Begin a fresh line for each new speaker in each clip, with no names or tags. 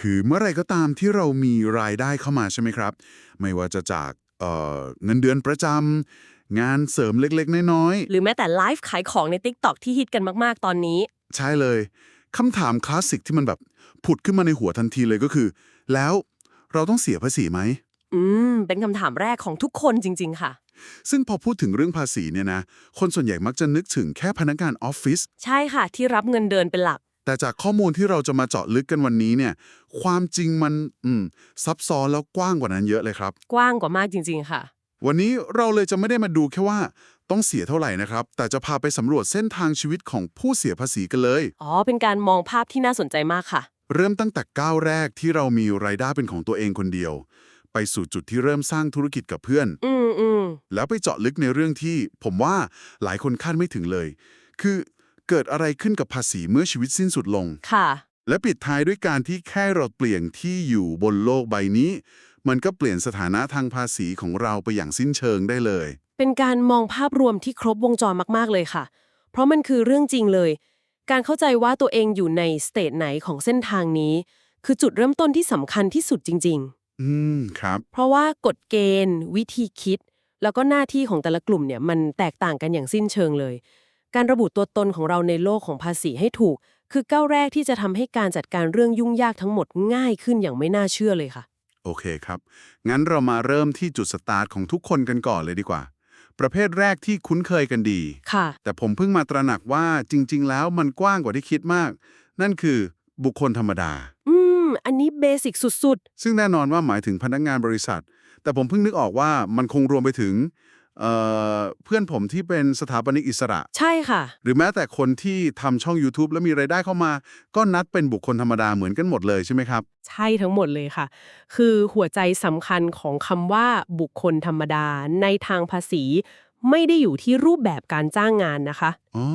คือเมื่อไรก็ตามที่เรามีรายได้เข้ามาใช่ไหมครับ ไม่ว่าจะจากเเงินเดือนประจำงานเสริมเล็กๆ น้อยๆ
หรือแม้แต่ไลฟ์ขายของใน TikTok ที่ฮิตกันมาก ๆ ตอนนี้
ใช่เลยคำถามคลาสสิกที่มันแบบ ผุดขึ้นมาในหัวทันทีเลยก็คือ แล้วเราต้องเสียภาษีไหม
อืม เป็นคำถามแรกของทุกคนจริง ๆ ค่ะ
ซึ่งพอพูดถึงเรื่องภาษีเนี่ยนะ คนส่วนใหญ่มักจะนึกถึงแค่พนักงานออฟฟิศ
ใช่ค่ะ ที่รับเงินเดือนเป็นหลัก
แต่จากข้อมูลที่เราจะมาเจาะลึกกันวันนี้เนี่ย ความจริงมันอืมซับซ้อนแล้วกว้างกว่านั้นเยอะเลยครับ
กว้างกว่ามากจริง ๆ ค่ะ
วันนี้เราเลยจะไม่ได้มาดูแค่ว่าต้องเสียเท่าไหร่นะครับ แต่จะพาไปสำรวจเส้นทางชีวิตของผู้เสียภาษีกันเลย
อ๋อ เป็นการมองภาพที่น่าสนใจมากค่ะ
เริ่มตั้งแต่ก้าวแรกที่เรามีรายได้เป็นของตัวเองคนเดียว ไปสู่จุดที่เริ่มสร้างธุรกิจกับเพื่อน
อืมอืม
แล้วไปเจาะลึกในเรื่องที่ ผมว่าหลายคนคาดไม่ถึงเลย คือ เกิดอะไรขึ้นกับภาษีเมื่อชีวิตสิ้นสุดลง
ค่ะ
และปิดท้ายด้วยการที่แค่เราเปลี่ยนที่อยู่บนโลกใบนี้ มันก็เปลี่ยนสถานะทางภาษีของเราไปอย่างสิ้นเชิงได้เลย
เป็นการมองภาพรวมที่ครบวงจรมากๆเลยค่ะ เพราะมันคือเรื่องจริงเลย การเข้าใจว่าตัวเองอยู่ในสเตจไหนของเส้นทางนี้ คือจุดเริ่มต้นที่สำคัญที่สุดจริง
อืมครับ
ๆ เพราะว่ากฎเกณฑ์ วิธีคิด แล้วก็หน้าที่ของแต่ละกลุ่มเนี่ยมันแตกต่างกันอย่างสิ้นเชิงเลย การระบุตัวตนของเราในโลกของภาษีให้ถูก คือก้าวแรกที่จะทำให้การจัดการเรื่องยุ่งยากทั้งหมดง่ายขึ้นอย่างไม่น่าเชื่อเลยค่ะ
โอเคครับ งั้นเรามาเริ่มที่จุดสตาร์ทของทุกคนกันก่อนเลยดีกว่า ประเภทแรกที่คุ้นเคยกันดี
ค่ะ
แต่ผมเพิ่งมาตระหนักว่าจริง ๆ แล้วมันกว้างกว่าที่คิดมาก นั่นคือบุคคลธรรมดา
อืม อันนี้เบสิกสุด
ซึ่งแน่นอนว่าหมายถึงพนักงานบริษัท แต่ผมเพิ่งนึกออกว่ามันคงรวมไปถึง เอ่อเพื่อนผมที่เป็นสถาปนิกอิสระ
ๆใช่ค่ะ
หรือแม้แต่คนที่ทำช่อง YouTube แล้วมีไรายได้เข้ามา ก็นัดเป็นบุคคลธรรมดาเหมือนกันหมดเลยใช่ไหมครับ
ใช่ทั้งหมดเลยค่ะ คือหัวใจสำคัญของคำว่าบุคคลธรรมดาในทางภาษี ไม่ได้อยู่ที่รูปแบบการจ้างงานนะคะ
อ๋อ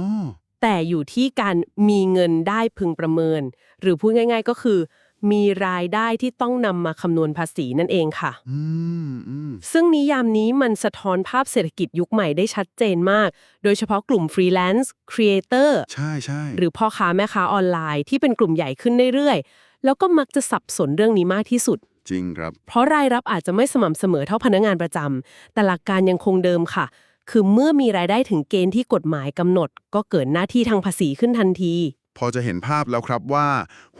แต่อยู่ที่การมีเงินได้พึงประเมิน หรือพูดง่าย ๆ ก็คือ มีรายได้ที่ต้องนำมาคำนวณภาษีนั่นเองค่ะ
อืมอืม
ซึ่งนิยามนี้มันสะท้อนภาพเศรษฐกิจยุคใหม่ได้ชัดเจนมาก โดยเฉพาะกลุ่มฟรีแลนซ์ครีเอเตอร์
ใช่ใช่
หรือพ่อค้าแม่ค้าออนไลน์ที่เป็นกลุ่มใหญ่ขึ้นเรื่อยๆ แล้วก็มักจะสับสนเรื่องนี้มากที่สุด
จริงครับ
เพราะรายรับอาจจะไม่สม่ำเสมอเท่าพนักงานประจำแต่หลักการยังคงเดิมค่ะ คือเมื่อมีรายได้ถึงเกณฑ์ที่กฎหมายกำหนด ก็เกิดหน้าที่ทางภาษีขึ้นทันที
พอจะเห็นภาพแล้วครับว่า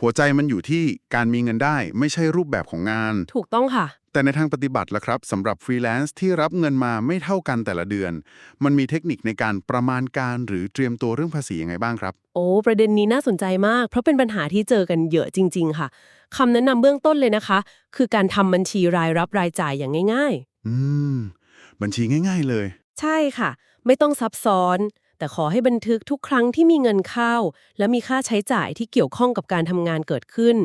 หัวใจมันอยู่ที่การมีเงินได้ไม่ใช่รูปแบบของงาน
ถูกต้องค่ะ
แต่ในทางปฏิบัติล่ะครับสำหรับฟรีแลนซ์ที่รับเงินมาไม่เท่ากันแต่ละเดือน มันมีเทคนิคในการประมาณการหรือเตรียมตัวเรื่องภาษียังไงบ้างครับ
โอ้ประเด็นนี้น่าสนใจมาก เพราะเป็นปัญหาที่เจอกันเยอะจริง ๆ ค่ะคำแนะนำเบื้องต้นเลยนะคะ คือการทำบัญชีรายรับรายจ่ายอย่างง่าย
อืม บัญชีง่าย ๆ เลย
ๆใช่ค่ะ ไม่ต้องซับซ้อน แต่ขอให้บันทึกทุกครั้งที่มีเงินเข้า และมีค่าใช้จ่ายที่เกี่ยวข้องกับการทำงานเกิดขึ้น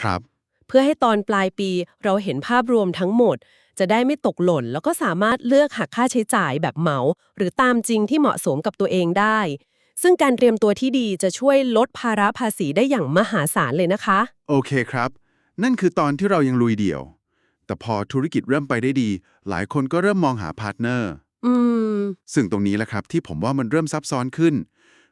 ครับ
เพื่อให้ตอนปลายปีเราเห็นภาพรวมทั้งหมด จะได้ไม่ตกหล่น แล้วก็สามารถเลือกหักค่าใช้จ่ายแบบเหมา หรือตามจริงที่เหมาะสมกับตัวเองได้ ซึ่งการเตรียมตัวที่ดีจะช่วยลดภาระภาษีได้อย่างมหาศาลเลยนะคะ
โอเคครับ นั่นคือตอนที่เรายังลุยเดี่ยว แต่พอธุรกิจเริ่มไปได้ดี หลายคนก็เริ่มมองหาพาร์ทเนอร์
อืม
ซึ่งตรงนี้แหละครับที่ผมว่ามันเริ่มซับซ้อนขึ้น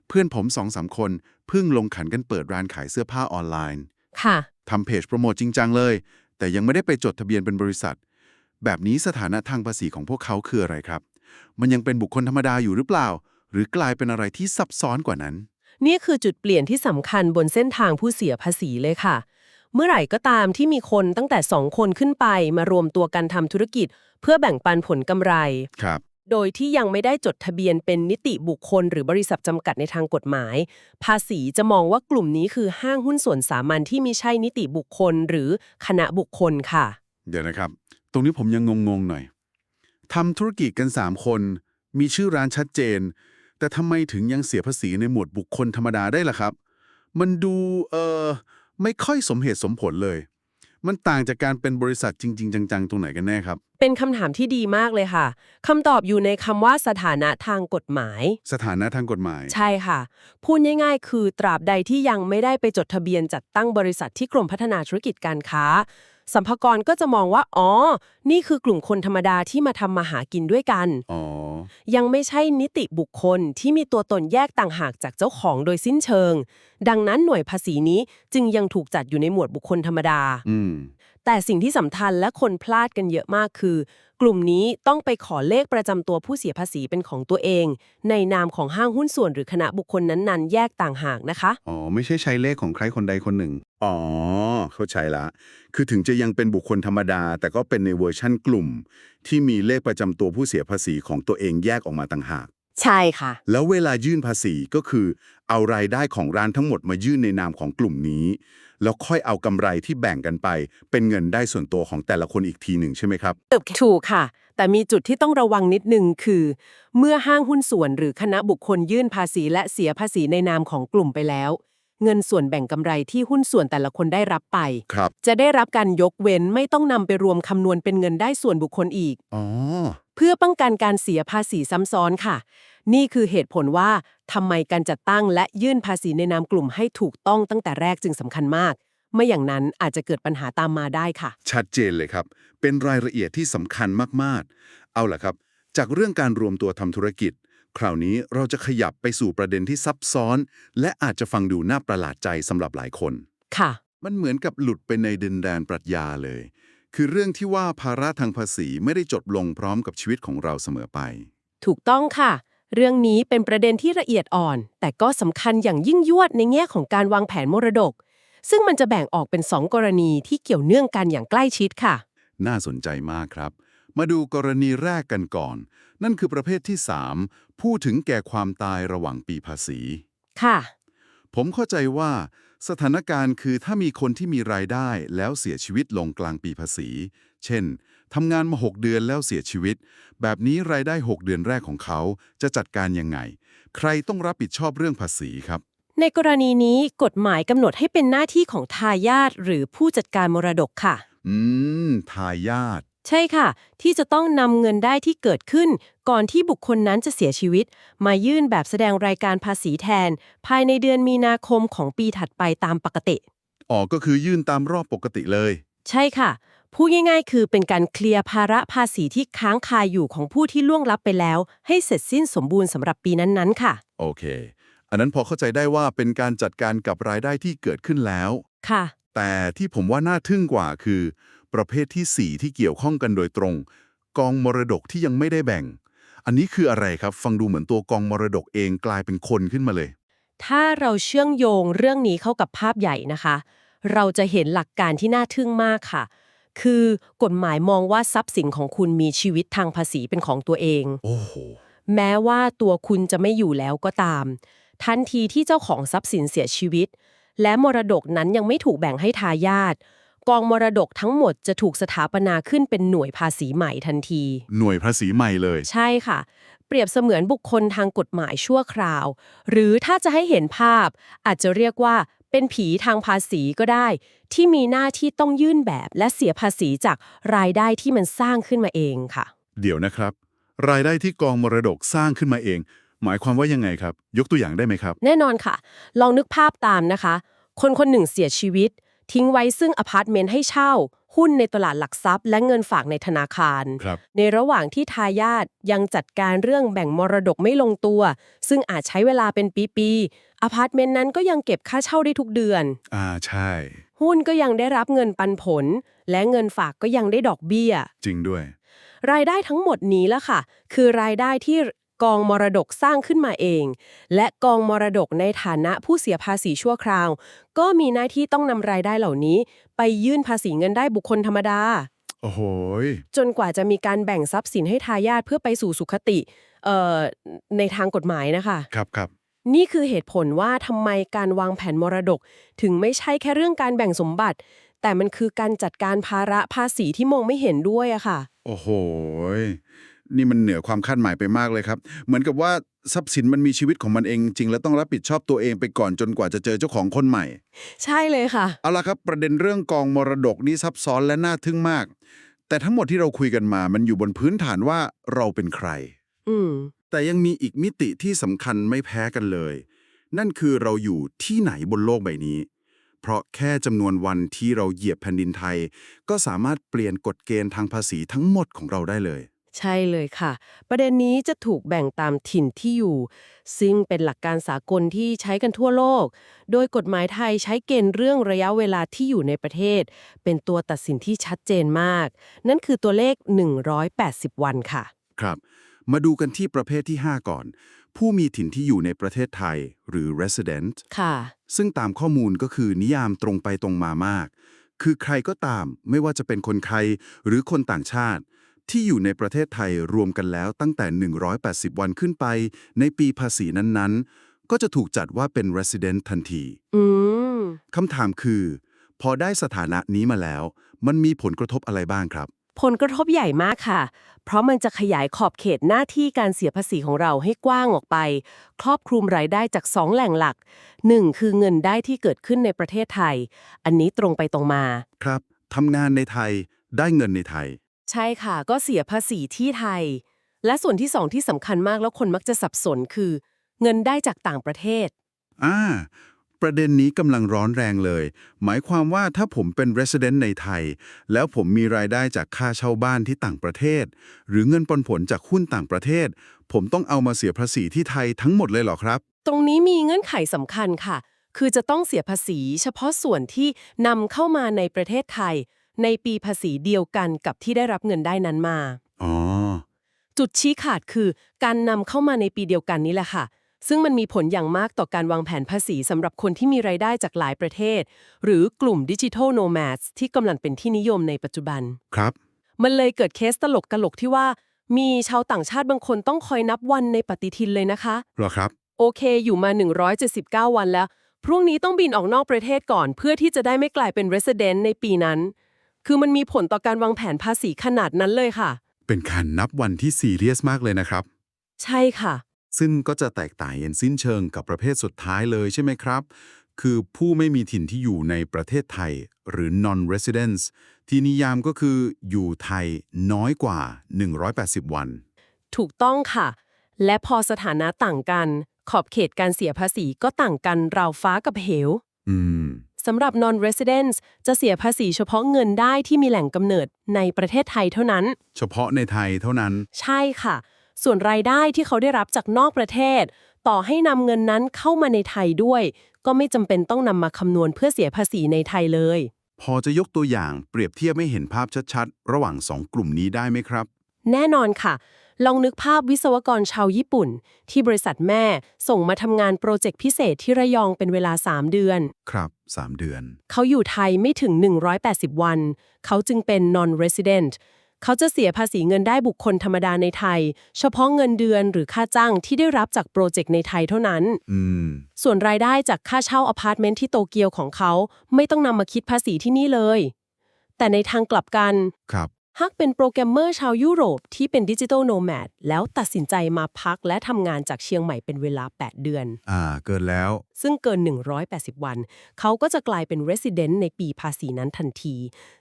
เพื่อนผมสองสามคนเพิ่งลงขันกันเปิดร้านขายเสื้อผ้าออนไลน์
ค่ะ
ทำเพจโปรโมทจริงจังเลย แต่ยังไม่ได้ไปจดทะเบียนเป็นบริษัท แบบนี้สถานะทางภาษีของพวกเขาคืออะไรครับ มันยังเป็นบุคคลธรรมดาอยู่หรือเปล่า หรือกลายเป็นอะไรที่ซับซ้อนกว่านั้น
นี่คือจุดเปลี่ยนที่สำคัญบนเส้นทางผู้เสียภาษีเลยค่ะ เมื่อไหร่ก็ตามที่มีคนตั้งแต่สองคนขึ้นไปมารวมตัวกันทำธุรกิจ เพื่อแบ่งปันผลกำไร
ครับ
โดยที่ยังไม่ได้จดทะเบียนเป็นนิติบุคคล หรือบริษัทจำกัดในทางกฎหมาย ภาษีจะมองว่ากลุ่มนี้คือห้างหุ้นส่วนสามัญที่ม่ใช่นิติบุคคล หรือคณะบุคคลค่ะ
เดี๋ยวนะครับ ตรงนี้ผมยังงงๆหน่อยทำธุรกิจกัน 3 คน มีชื่อร้านชัดเจน แต่ทำไมถึงยังเสียภาษีในหมวดบุคคลธรรมดาได้ล่ะครับ มันดูเออไม่ค่อยสมเหตุสมผลเลย มันต่างจากการเป็นบริษัทจริง ๆ จัง ๆ ตรงไหนกันแน่ครับ
เป็นคำถามที่ดีมากเลยค่ะคำตอบอยู่ในคำว่าสถานะทางกฎหมาย
สถานะทางกฎหมาย
ใช่ค่ะ พูดง่ายๆ คือตราบใดที่ยังไม่ได้ไปจดทะเบียนจัดตั้งบริษัทที่กรมพัฒนาธุรกิจการค้า สัมภากรก็จะมองว่า อ๋อ นี่คือกลุ่มคนธรรมดาที่มาทำมาหากินด้วยกัน
อ๋อ
ยังไม่ใช่นิติบุคคลที่มีตัวตนแยกต่างหากจากเจ้าของโดยสิ้นเชิง ดังนั้นหน่วยภาษีนี้จึงยังถูกจัดอยู่ในหมวดบุคคลธรรมดา
อืม
แต่สิ่งที่สำคัญและคนพลาดกันเยอะมากคือ กลุ่มนี้ต้องไปขอเลขประจำตัวผู้เสียภาษีเป็นของตัวเอง ในนามของห้างหุ้นส่วนหรือคณะบุคคลนั้นๆ แยกต่างหากนะคะ
อ๋อ ไม่ใช่ใช้เลขของใครคนใดคนหนึ่ง อ๋อ เข้าใจละ คือถึงจะยังเป็นบุคคลธรรมดา แต่ก็เป็นในเวอร์ชั่นกลุ่ม ที่มีเลขประจำตัวผู้เสียภาษีของตัวเองแยกออกมาต่างหาก
ใช่ค่ะ
แล้วเวลายื่นภาษีก็คือ เอารายได้ของร้านทั้งหมดมายื่นในนามของกลุ่มนี้ แล้วค่อยเอากำไรที่แบ่งกันไป เป็นเงินได้ส่วนตัวของแต่ละคนอีกทีหนึ่งใช่ไหมครับ
ถูกค่ะ แต่มีจุดที่ต้องระวังนิดนึงคือ เมื่อห้างหุ้นส่วนหรือคณะบุคคลยื่นภาษีและเสียภาษีในนามของกลุ่มไปแล้ว เงินส่วนแบ่งกำไรที่หุ้นส่วนแต่ละคนได้รับไป
ครับ
จะได้รับการยกเว้นไม่ต้องนำไปรวมคำนวณเป็นเงินได้ส่วนบุคคลอีก
อ๋อ
เพื่อป้องกันการเสียภาษีซ้ำซ้อนค่ะนี่คือเหตุผลว่าทำไมการจัดตั้งและยื่นภาษีในนามกลุ่มให้ถูกต้องตั้งแต่แรกจึงสำคัญมาก ไม่อย่างนั้นอาจจะเกิดปัญหาตามมาได้ค่ะ
ชัดเจนเลยครับ เป็นรายละเอียดที่สำคัญมากๆ เอาล่ะครับ จากเรื่องการรวมตัวทำธุรกิจ คราวนี้เราจะขยับไปสู่ประเด็นที่ซับซ้อน และอาจจะฟังดูน่าประหลาดใจสำหรับหลายคน
ค่ะ
มันเหมือนกับหลุดไปในดินแดนปรัชญาเลย คือเรื่องที่ว่าภาระทางภาษีไม่ได้จบลงพร้อมกับชีวิตของเราเสมอไป
ถูกต้องค่ะ เรื่องนี้เป็นประเด็นที่ละเอียดอ่อน แต่ก็สำคัญอย่างยิ่งยวดในแง่ของการวางแผนมรดก ซึ่งมันจะแบ่งออกเป็นสองกรณีที่เกี่ยวเนื่องกันอย่างใกล้ชิดค่ะ
น่าสนใจมากครับ มาดูกรณีแรกกันก่อน นั่นคือประเภทที่ 3 พูดถึงแก่ความตายระหว่างปีภาษี
ค่ะ
ผมเข้าใจว่า สถานการณ์คือถ้ามีคนที่มีรายได้แล้วเสียชีวิตลงกลางปีภาษี เช่น ทำงานมา 6 เดือนแล้วเสียชีวิต แบบนี้รายได้ 6 เดือนแรกของเขาจะจัดการยังไง ใครต้องรับผิดชอบเรื่องภาษีครับ
ในกรณีนี้กฎหมายกำหนดให้เป็นหน้าที่ของทายาทหรือผู้จัดการมรดกค่ะ
อืม ทายาท
ใช่ค่ะ ที่จะต้องนำเงินได้ที่เกิดขึ้น ก่อนที่บุคคลนั้นจะเสียชีวิต มายื่นแบบแสดงรายการภาษีแทน ภายในเดือนมีนาคมของปีถัดไปตามปกติ
อ๋อก็คือยื่นตามรอบปกติเลย
ใช่ค่ะ พูดง่ายๆ คือเป็นการเคลียร์ภาระภาษีที่ค้างคาอยู่ของผู้ที่ล่วงลับไปแล้ว ให้เสร็จสิ้นสมบูรณ์สำหรับปีนั้นๆ ค่ะ
โอเค อันนั้นพอเข้าใจได้ว่าเป็นการจัดการกับรายได้ที่เกิดขึ้นแล้ว
ค่ะ
แต่ที่ผมว่าน่าทึ่งกว่าคือ ประเภทที่ 4 ที่เกี่ยวข้องกันโดยตรง กองมรดกที่ยังไม่ได้แบ่ง อันนี้คืออะไรครับ ฟังดูเหมือนตัวกองมรดกเองกลายเป็นคนขึ้นมาเลย
ถ้าเราเชื่องโยงเรื่องนี้เข้ากับภาพใหญ่นะคะ เราจะเห็นหลักการที่น่าทึ่งมากค่ะ คือกฎหมายมองว่าทรัพย์สินของคุณมีชีวิตทางภาษีเป็นของตัวเอง
โอ้โห
แม้ว่าตัวคุณจะไม่อยู่แล้วก็ตาม ทันทีที่เจ้าของทรัพย์สินเสียชีวิต และมรดกนั้นยังไม่ถูกแบ่งให้ทายาทกองมรดกทั้งหมดจะถูกสถาปนาขึ้นเป็นหน่วยภาษีใหม่ทันที
หน่วยภาษีใหม่เลย
ใช่ค่ะ เปรียบเสมือนบุคคลทางกฎหมายชั่วคราว หรือถ้าจะให้เห็นภาพ อาจจะเรียกว่า เป็นผีทางภาษีก็ได้ ที่มีหน้าที่ต้องยื่นแบบและเสียภาษีจากรายได้ที่มันสร้างขึ้นมาเองค่ะ
เดี๋ยวนะครับ รายได้ที่กองมรดกสร้างขึ้นมาเอง หมายความว่ายังไงครับ ยกตัวอย่างได้ไหมครับ
แน่นอนค่ะ ลองนึกภาพตามนะคะ คนคนหนึ่งเสียชีวิต ทิ้งไว้ซึ่งอพาร์ตเมนต์ให้เช่า หุ้นในตลาดหลักทรัพย์ และเงินฝากในธนาคาร
ครับ
ในระหว่างที่ทายาทยังจัดการเรื่องแบ่งมรดกไม่ลงตัว ซึ่งอาจใช้เวลาเป็นปี ๆ อพาร์ตเมนต์นั้นก็ยังเก็บค่าเช่าได้ทุกเดือน
อ่าใช่
หุ้นก็ยังได้รับเงินปันผล และเงินฝากก็ยังได้ดอกเบี้ย
จริงด้วย
รายได้ทั้งหมดนี้ละค่ะ คือรายได้ที่กองมรดกสร้างขึ้นมาเอง และกองมรดกในฐานะผู้เสียภาษีชั่วคราว ก็มีหน้าที่ต้องนำรายได้เหล่านี้ ไปยื่นภาษีเงินได้บุคคลธรรมดา
โอ้โหย
จนกว่าจะมีการแบ่งทรัพย์สินให้ทายาทเพื่อไปสู่สุขติเอ่อในทางกฎหมายนะคะ
ครับครับ
นี่คือเหตุผลว่าทำไมการวางแผนมรดก ถึงไม่ใช่แค่เรื่องการแบ่งสมบัติ แต่มันคือการจัดการภาระภาษีที่มองไม่เห็นด้วยอะค่ะ
โอ้โหยนี่มันเหนือความคาดหมายไปมากเลยครับ เหมือนกับว่าทรัพย์สินมันมีชีวิตของมันเองจริง แล้วต้องรับผิดชอบตัวเองไปก่อนจนกว่าจะเจอเจ้าของคนใหม่
ใช่เลยค่ะ
เอาละครับประเด็นเรื่องกองมรดกนี่ซับซ้อนและน่าทึ่งมาก แต่ทั้งหมดที่เราคุยกันมา มันอยู่บนพื้นฐานว่าเราเป็นใคร
อืม
แต่ยังมีอีกมิติที่สำคัญไม่แพ้กันเลย นั่นคือเราอยู่ที่ไหนบนโลกใบนี้ เพราะแค่จำนวนวันที่เราเหยียบแผ่นดินไทย ก็สามารถเปลี่ยนกฎเกณฑ์ทางภาษีทั้งหมดของเราได้เลย
ใช่เลยค่ะ ประเด็นนี้จะถูกแบ่งตามถิ่นที่อยู่ ซึ่งเป็นหลักการสากลที่ใช้กันทั่วโลก โดยกฎหมายไทยใช้เกณฑ์เรื่องระยะเวลาที่อยู่ในประเทศ เป็นตัวตัดสินที่ชัดเจนมาก นั่นคือตัวเลข 180 วันค่ะ
ครับ มาดูกันที่ประเภทที่ 5 ก่อน ผู้มีถิ่นที่อยู่ในประเทศไทยหรือ resident
ค่ะ
ซึ่งตามข้อมูลก็คือนิยามตรงไปตรงมามาก คือใครก็ตามไม่ว่าจะเป็นคนไทยหรือคนต่างชาติ ที่อยู่ในประเทศไทยรวมกันแล้วตั้งแต่ 180 วันขึ้นไป ในปีภาษีนั้นๆ ก็จะถูกจัดว่าเป็น resident ทันที
อืม
คำถามคือ พอได้สถานะนี้มาแล้ว มันมีผลกระทบอะไรบ้างครับ
ผลกระทบใหญ่มากค่ะ เพราะมันจะขยายขอบเขตหน้าที่การเสียภาษีของเราให้กว้างออกไป ครอบคลุมรายได้จาก 2 แหล่งหลัก 1. คือเงินได้ที่เกิดขึ้นในประเทศไทย อันนี้ตรงไปตรงมา
ครับทำงานในไทยได้เงินในไทย
ใช่ค่ะ ก็เสียภาษีที่ไทย และส่วนที่สองที่สำคัญมากแล้วคนมักจะสับสนคือ เงินได้จากต่างประเทศ
อ่า ประเด็นนี้กำลังร้อนแรงเลย หมายความว่าถ้าผมเป็น resident ในไทย แล้วผมมีรายได้จากค่าเช่าบ้านที่ต่างประเทศ หรือเงินปันผลจากหุ้นต่างประเทศ ผมต้องเอามาเสียภาษีที่ไทยทั้งหมดเลยเหรอครับ
ตรงนี้มีเงื่อนไขสำคัญค่ะ คือจะต้องเสียภาษีเฉพาะส่วนที่นำเข้ามาในประเทศไทย ในปีภาษีเดียวกันกับที่ได้รับเงินได้นั้นมา
อ๋อ
จุดชี้ขาดคือ การนำเข้ามาในปีเดียวกันนี้แหละค่ะ ซึ่งมันมีผลอย่างมากต่อการวางแผนภาษีสำหรับคนที่มีรายได้จากหลายประเทศ หรือกลุ่มดิจิทัลโนแมดที่กำลังเป็นที่นิยมในปัจจุบัน
ครับ
มันเลยเกิดเคสตลกกลกที่ว่า มีชาวต่างชาติบางคนต้องคอยนับวันในปฏิทินเลยนะคะ
เหรอครับ
โอเค อยู่มา 179 วันแล้ว พรุ่งนี้ต้องบินออกนอกประเทศก่อน เพื่อที่จะได้ไม่กลายเป็น resident ในปีนั้น คือมันมีผลต่อการวางแผนภาษีขนาดนั้นเลยค่ะ
เป็นการนับวันที่ซีเรียสมากเลยนะครับ
ใช่ค่ะ
ซึ่งก็จะแตกต่างอย่างสิ้นเชิงกับประเภทสุดท้ายเลยใช่ไหมครับ คือผู้ไม่มีถิ่นที่อยู่ในประเทศไทย หรือ non-residents ที่นิยามก็คืออยู่ไทยน้อยกว่า 180 วัน
ถูกต้องค่ะ และพอสถานะต่างกัน ขอบเขตการเสียภาษีก็ต่างกันราวฟ้ากับเหว
อืม
สำหรับ non-residents จะเสียภาษีเฉพาะเงินได้ที่มีแหล่งกำเนิดในประเทศไทยเท่านั้น
เฉพาะในไทยเท่านั้น
ใช่ค่ะ ส่วนรายได้ที่เขาได้รับจากนอกประเทศ ต่อให้นำเงินนั้นเข้ามาในไทยด้วย ก็ไม่จำเป็นต้องนำมาคำนวณเพื่อเสียภาษีในไทยเลย
พอจะยกตัวอย่างเปรียบเทียบไม่เห็นภาพชัดๆ ระหว่างสองกลุ่มนี้ได้ไหมครับ
แน่นอนค่ะ ลองนึกภาพวิศวกรชาวญี่ปุ่น ที่บริษัทแม่ส่งมาทำงานโปรเจกต์พิเศษที่ระยองเป็นเวลา 3 เดือน
ครับ 3 เดือน
เขาอยู่ไทยไม่ถึง 180 วัน เขาจึงเป็น non-resident เขาจะเสียภาษีเงินได้บุคคลธรรมดาในไทย เฉพาะเงินเดือนหรือค่าจ้างที่ได้รับจากโปรเจกต์ในไทยเท่านั้น
อืม
ส่วนรายได้จากค่าเช่าอพาร์ตเมนต์ที่โตเกียวของเขา ไม่ต้องนำมาคิดภาษีที่นี่เลย แต่ในทางกลับกัน
ครับ
ฮักเป็นโปรแกรมเมอร์ชาวยุโรปที่เป็นดิจิทัลโนแมดแล้วตัดสินใจมาพักและทำงานจากเชียงใหม่เป็นเวลา 8 เดือน
อ่า เกินแล้ว
ซึ่งเกิน 180 วัน เขาก็จะกลายเป็น Resident ในปีภาษีนั้นทันที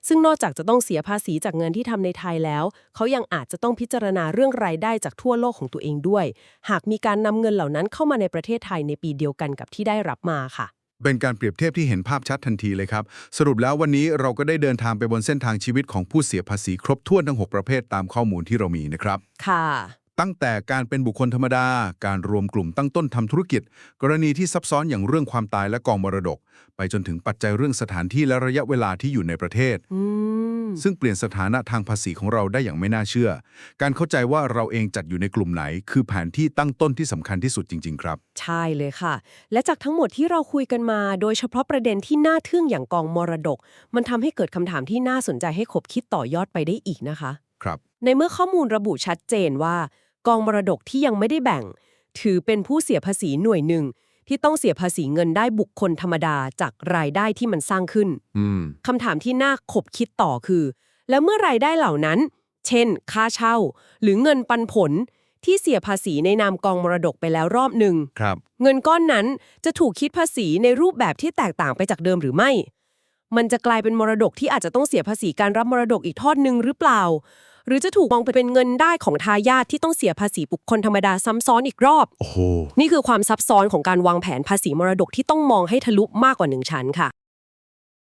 ซึ่งนอกจากจะต้องเสียภาษีจากเงินที่ทำในไทยแล้ว เขายังอาจจะต้องพิจารณาเรื่องรายได้จากทั่วโลกของตัวเองด้วย หากมีการนำเงินเหล่านั้นเข้ามาในประเทศไทยในปีเดียวกันกับที่ได้รับมาค่ะ
เป็นการเปรียบเทียบที่เห็นภาพชัดทันทีเลยครับ สรุปแล้ววันนี้เราก็ได้เดินทางไปบนเส้นทางชีวิตของผู้เสียภาษีครบถ้วนทั้ง 6 ประเภทตามข้อมูลที่เรามีนะครับ
ค่ะ
ตั้งแต่การเป็นบุคคลธรรมดา การรวมกลุ่มตั้งต้นทำธุรกิจ กรณีที่ซับซ้อนอย่างเรื่องความตายและกองมรดก ไปจนถึงปัจจัยเรื่องสถานที่และระยะเวลาที่อยู่ในประเทศ
อืม
ซึ่งเปลี่ยนสถานะทางภาษีของเราได้อย่างไม่น่าเชื่อ การเข้าใจว่าเราเองจัดอยู่ในกลุ่มไหน คือแผนที่ตั้งต้นที่สำคัญที่สุดจริง ๆ ครับ
ใช่เลยค่ะ และจากทั้งหมดที่เราคุยกันมา โดยเฉพาะประเด็นที่น่าทึ่งอย่างกองมรดก มันทำให้เกิดคำถามที่น่าสนใจให้ขบคิดต่อยอดไปได้อีกนะคะ
ครับ
ในเมื่อข้อมูลระบุชัดเจนว่า กองมรดกที่ยังไม่ได้แบ่ง ถือเป็นผู้เสียภาษีหน่วยหนึ่ง ที่ต้องเสียภาษีเงินได้บุคคลธรรมดาจากรายได้ที่มันสร้างขึ้น
อืม
คำถามที่น่าขบคิดต่อคือ แล้วเมื่อรายได้เหล่านั้น เช่น ค่าเช่า หรือเงินปันผลที่เสียภาษีในนามกองมรดกไปแล้วรอบหนึ่ง
ครับ
เงินก้อนนั้นจะถูกคิดภาษีในรูปแบบที่แตกต่างไปจากเดิมหรือไม่ มันจะกลายเป็นมรดกที่อาจจะต้องเสียภาษีการรับมรดกอีกทอดหนึ่งหรือเปล่า หรือจะถูกมองเป็นเงินได้ของทายาทที่ต้องเสียภาษีบุคคลธรรมดาซ้ำซ้อนอีกรอบ
โอ้โห
นี่คือความซับซ้อนของการวางแผนภาษีมรดกที่ต้องมองให้ทะลุมากกว่าหนึ่งชั้นค่ะ